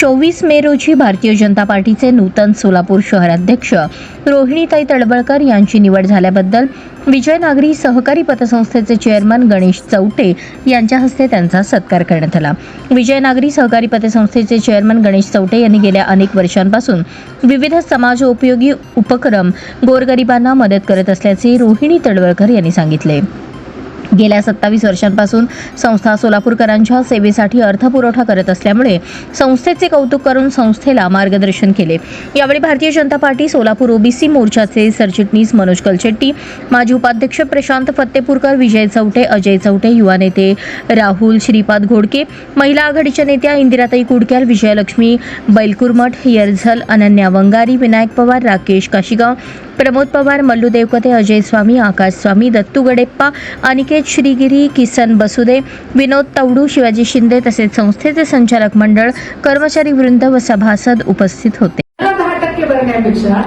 चोवीस मे रोजी भारतीय जनता पार्टीचे नूतन सोलापूर शहराध्यक्ष रोहिणीताई तळवळकर यांची निवड झाल्याबद्दल विजयनागरी सहकारी पतसंस्थेचे चेअरमन गणेश चौटे यांच्या हस्ते त्यांचा सत्कार करण्यात आला. विजयनागरी सहकारी पतसंस्थेचे चेअरमन गणेश चौटे यांनी गेल्या अनेक वर्षांपासून विविध समाजोपयोगी उपक्रम गोरगरिबांना मदत करत असल्याचे रोहिणी तळवळकर यांनी सांगितले. गेल्या सत्तावीस वर्षांपासून संस्था सोलापूरकरांच्या सेवेसाठी अर्थपुरवठा करत असल्यामुळे संस्थेचे कौतुक करून संस्थेला मार्गदर्शन केले. यावेळी भारतीय जनता पार्टी सोलापूर ओबीसी मोर्चाचे सरचिटणीस मनोज कलचेट्टी माजी उपाध्यक्ष प्रशांत फत्तेपूरकर विजय चौटे अजय चौटे युवा नेते राहुल श्रीपाद घोडके महिला आघाडीच्या नेत्या इंदिराताई कुडक्याल विजयलक्ष्मी बैलकुरमठ यरझल अनन्या वंगारी विनायक पवार राकेश काशीगाव प्रमोद पवार मल्लू देवकते अजय स्वामी आकाश स्वामी दत्तू गडेप्पा अनिकेत श्रीगिरी किसन बसुदे विनोद तवडू शिवाजी शिंदे तसेच संस्थेचे संचालक मंडळ कर्मचारी वृंद व सभासद उपस्थित होते. दहा टक्के भरण्यापेक्षा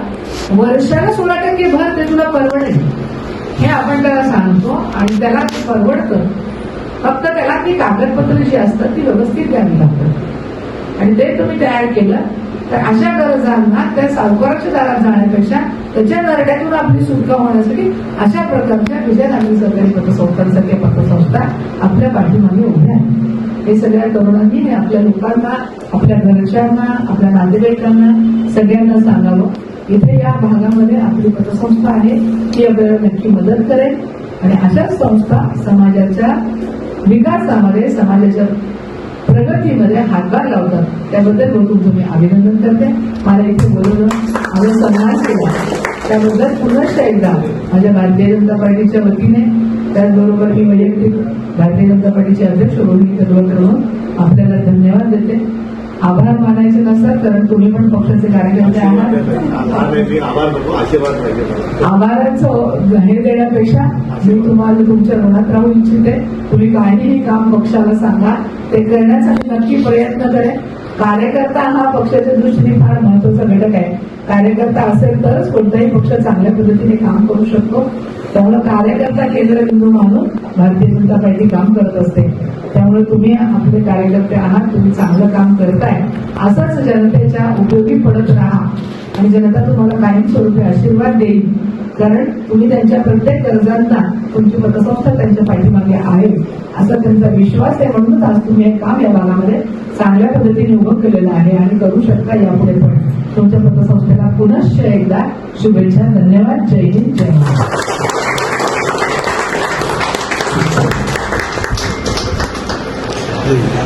वर्षाला सोळा टक्के भर ते तुला परवडेल. हे आपण त्याला सांगतो आणि त्याला परवडतं. फक्त त्याला ती कागदपत्र जी असतात ती व्यवस्थित द्यावी लागतात. आणि ते तुम्ही तयार केलं तर अशा गरजांना त्या सावकाराच्या दारात जाण्यापेक्षा त्याच्या नरड्यातून आपली सुटका होण्यासाठी अशा प्रकारच्या विजय नागरी सरकारी पतसंस्थांसारख्या पतसंस्था आपल्या पाठीमागे उभ्या आहेत. हे सगळ्या तरुणांनी हे आपल्या लोकांना आपल्या घरच्यांना आपल्या नातेवाईकांना सगळ्यांना सांगावं. इथे या भागामध्ये आपली पतसंस्था आहे ती आपल्याला नक्की मदत करेल. आणि अशाच संस्था समाजाच्या विकासामध्ये समाजाच्या प्रगतीमध्ये हातभार लावतात. त्याबद्दल मी तुमचं मी अभिनंदन करते. मला इथे बोलवलं माझा सन्मान केला. त्याबद्दल पुनश्च एकदा माझ्या भारतीय जनता पार्टीच्या वतीने त्याचबरोबर मी वैयक्तिक भारतीय जनता पार्टीचे अध्यक्ष रोहिणी तडवळकर म्हणून आपल्याला धन्यवाद देते. आभार मानायचे नसतात कारण तुम्ही पण पक्षाचे कार्यकर्ते आहात. आभाराचं हे देण्यापेक्षा मी तुम्हाला तुमच्या ऋणात राहू इच्छिते. तुम्ही काहीही काम पक्षाला सांगा ते करण्यासाठी नक्की प्रयत्न करेल कार्यकर्ता हा पक्षाच्या दृष्टीने फार महत्त्वाचा घटक आहे. कार्यकर्ता असेल तरच कोणताही पक्ष चांगल्या पद्धतीने काम करू शकतो. त्यामुळे कार्यकर्ता केंद्रबिंदू मानून भारतीय जनता पार्टी काम करत असते. त्यामुळे तुम्ही आपले कार्यकर्ते आहात तुम्ही चांगलं काम करताय असंच जनतेच्या उपयोगी पडत राहा. आणि जनता तुम्हाला कायमस्वरूपी आशीर्वाद देईल. कारण तुम्ही त्यांच्या प्रत्येक गरजांना तुमची पतसंस्था त्यांच्या पाठीमागे आहे असा त्यांचा विश्वास आहे. म्हणूनच आज तुम्ही एक काम या भागामध्ये चांगल्या पद्धतीने उभं केलेलं आहे आणि करू शकता यापुढे पण. तुमच्या पतसंस्थेला पुनश्च एकदा शुभेच्छा. धन्यवाद. जय हिंद. जय महाराष्ट्र.